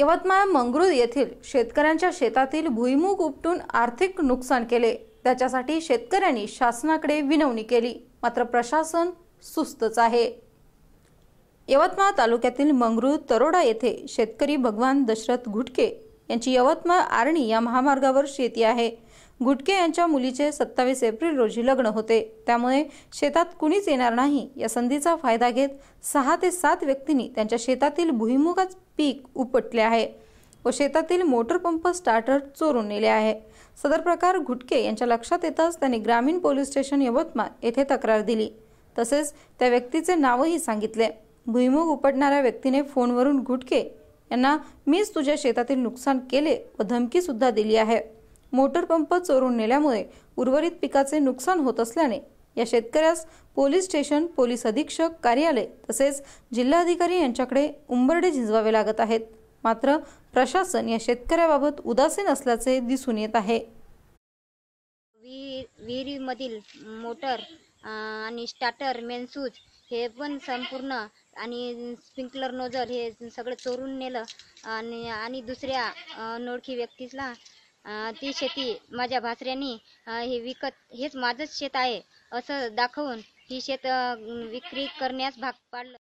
यवतमाळ मंगरुळ येथील शेतकऱ्यांच्या शेतातील भुईमूग उपटून आर्थिक नुकसान केले. त्याच्यासाठी शेतकऱ्यांनी शासनाकडे विनवणी केली. मात्र प्रशासन सुस्तच आहे. यवतमाळ तालुक्यातील मंगरुळ तरोडा येथे शेतकरी भगवान दशरथ घुटके यांची यवतमाळ आर्णी या महामार्गावर शेती आहे. घुटके यांच्या मुलीचे सत्तावीस एप्रिल रोजी लग्न होते. त्यामुळे शेतात कुणीच येणार नाही. या संधीचा फायदा घेत सहा ते सात व्यक्तींनी त्यांच्या शेतातील भुईमुगाच पीक उपटले आहे व शेतातील मोटर पंप स्टार्टर चोरून नेले आहे. सदर प्रकार घुटके यांच्या लक्षात येताच त्यांनी ग्रामीण पोलीस स्टेशन यवतमाळ येथे तक्रार दिली. तसेच त्या व्यक्तीचे नावही सांगितले. भुईमुग उपटणाऱ्या व्यक्तीने फोनवरून घुटके यांना मीच तुझ्या शेतातील नुकसान केले व धमकी सुद्धा दिली आहे. मोटर पंप चोरून नेल्यामुळे उर्वरित पिकाचे नुकसान होत असल्याने या शेतकऱ्यास पोलीस स्टेशन पोलीस अधीक्षक कार्यालय तसेच जिल्हाधिकारी यांच्याकडे उंबरडे झिंजवावे लागत आहेत. मात्र प्रशासन या शेतकऱ्याबाबत उदासीन असल्याचे दिसून येत आहे. विहिरीमधील मोटर आणि स्टार्टर मेन स्विच हे पण संपूर्ण आणि स्प्रिंकलर नोजल हे सगळं चोरून नेलं. आणि आणि दुसऱ्या नोळखी अनोळखी व्यक्तीला ती शेती माझ्या भासऱ्यांनी हे विकत हेच माझंच शेत आहे असं दाखवून ही शेत विक्री करण्यास भाग पाडलं.